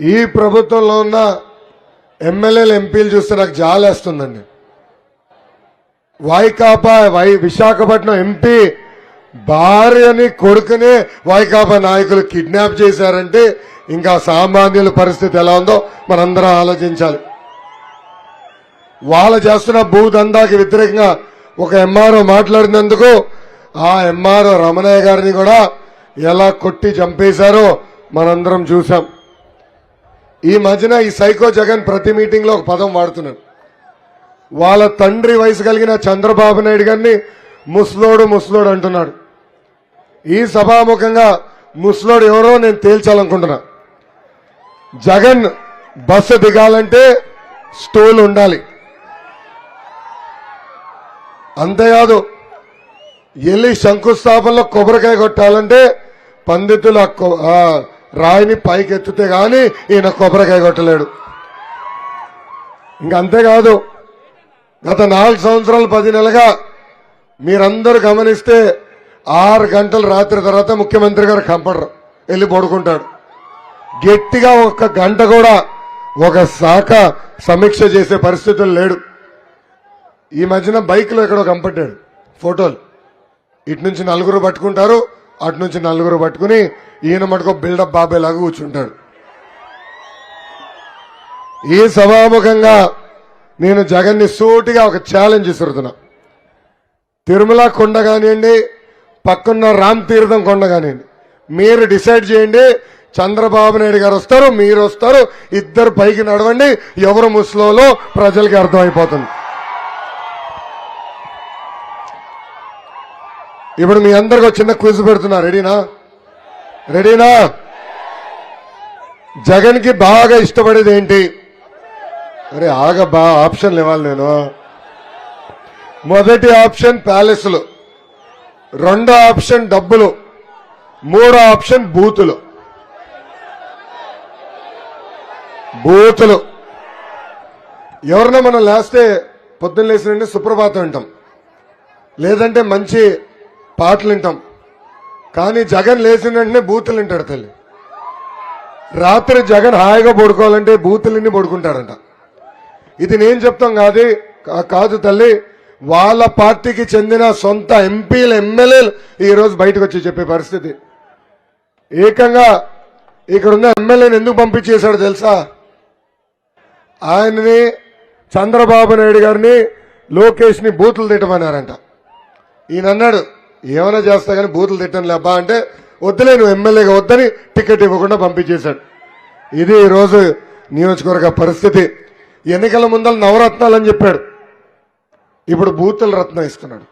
ఈ ప్రభుత్వంలో ఉన్న ఎమ్మెల్యేలు ఎంపీలు చూస్తే నాకు జాలేస్తుందండి. వైకాపా వై విశాఖపట్నం ఎంపీ భార్యని కొడుకునే వైకాపా నాయకులు కిడ్నాప్ చేశారంటే ఇంకా సామాన్యుల పరిస్థితి ఎలా ఉందో మనందరం ఆలోచించాలి. వాళ్ళు చేస్తున్న భూదందాకి వ్యతిరేకంగా ఒక ఎంఆర్ఓ మాట్లాడినందుకు ఆ ఎంఆర్ఓ రమణయ్య గారిని కూడా ఎలా కొట్టి చంపేశారో మనందరం చూసాం ఈ మధ్యన ఈ సైకో జగన్ ప్రతి మీటింగ్లో ఒక పదం వాడుతున్నాడు వాళ్ళ తండ్రి వయసు కలిగిన చంద్రబాబు నాయుడు గారిని ముస్లోడు ముస్లోడు అంటున్నాడు ఈ సభాముఖంగా ముస్లోడు ఎవరో నేను తేల్చాలనుకుంటున్నా. జగన్ బస్సు దిగాలంటే స్టూల్ ఉండాలి. అంతేకాదు వెళ్ళి శంకుస్థాపనలో కొబ్బరికాయ కొట్టాలంటే పండితులు ఆ ఆ రాయిని పైకి ఎత్తితే గాని ఈయన కొబ్బరికాయ కొట్టలేడు. ఇంక అంతేకాదు గత నాలుగు సంవత్సరాలు పది నెలగా మీరందరూ గమనిస్తే ఆరు గంటల రాత్రి తర్వాత ముఖ్యమంత్రి గారు కంపడరు వెళ్ళి పడుకుంటాడు. గట్టిగా ఒక గంట కూడా ఒక శాఖ సమీక్ష చేసే పరిస్థితులు లేడు. ఈ మధ్యన బైక్లో ఎక్కడో కంపట్టాడు ఫోటోలు. ఇటు నుంచి నలుగురు పట్టుకుంటారు అటు నుంచి నలుగురు పట్టుకుని ఈయన మటుకు బిల్డప్ బాబాయ్ లాగా కూర్చుంటాడు. ఈ సభాముఖంగా నేను జగన్ని సూటిగా ఒక ఛాలెంజ్ ఇసురుతున్నా తిరుమల కొండ కానివ్వండి పక్కన్న రామ్ తీర్థం కొండ కానివ్వండి మీరు డిసైడ్ చేయండి చంద్రబాబు నాయుడు గారు వస్తారు మీరు వస్తారు ఇద్దరు పైకి నడవండి ఎవరు ముస్లోలో ప్రజలకి అర్థమైపోతుంది. ఇప్పుడు మీ అందరికి చిన్న క్విజ్ పెడుతున్నా. రెడీనా? రెడీనా? జగన్కి బాగా ఇష్టపడేది ఏంటి? అరే ఆగ బా ఆప్షన్లు ఇవ్వాలి నేను. మొదటి ఆప్షన్ ప్యాలెస్లు రెండో ఆప్షన్ డబ్బులు మూడో ఆప్షన్ బూతులు. బూతులు. ఎవరన్నా మనం లేస్తే పొద్దున్న లేచిన సుప్రభాతం వింటాం. లేదంటే మంచి పాటలు వింటాం. కానీ జగన్ లేచిన వెంటనే బూతులు వింటాడు తల్లి. రాత్రి జగన్ హాయిగా పడుకోవాలంటే బూతులన్నీ పడుకుంటాడంట. ఇది నేను చెప్తాం కాదు కాదు తల్లి. వాళ్ళ పార్టీకి చెందిన సొంత ఎంపీలు ఎమ్మెల్యేలు ఈరోజు బయటకు వచ్చి చెప్పే పరిస్థితి. ఏకంగా ఇక్కడున్న ఎమ్మెల్యేని ఎందుకు పంపించేశాడు తెలుసా? ఆయనని చంద్రబాబు నాయుడు గారిని లోకేష్ని బూతులు తిట్టమన్నారంట. ఈయన అన్నాడు ఏమైనా చేస్తా కానీ బూతులు తిట్టను లేబ్బా అంటే వద్దులే నువ్వు ఎమ్మెల్యేగా వద్దని టికెట్ ఇవ్వకుండా పంపించేశాడు. ఇది ఈరోజు నియోజకవర్గ పరిస్థితి. ఎన్నికల ముందర నవరత్నాలు అని చెప్పాడు. ఇప్పుడు బూతుల రత్నం ఇస్తున్నాడు.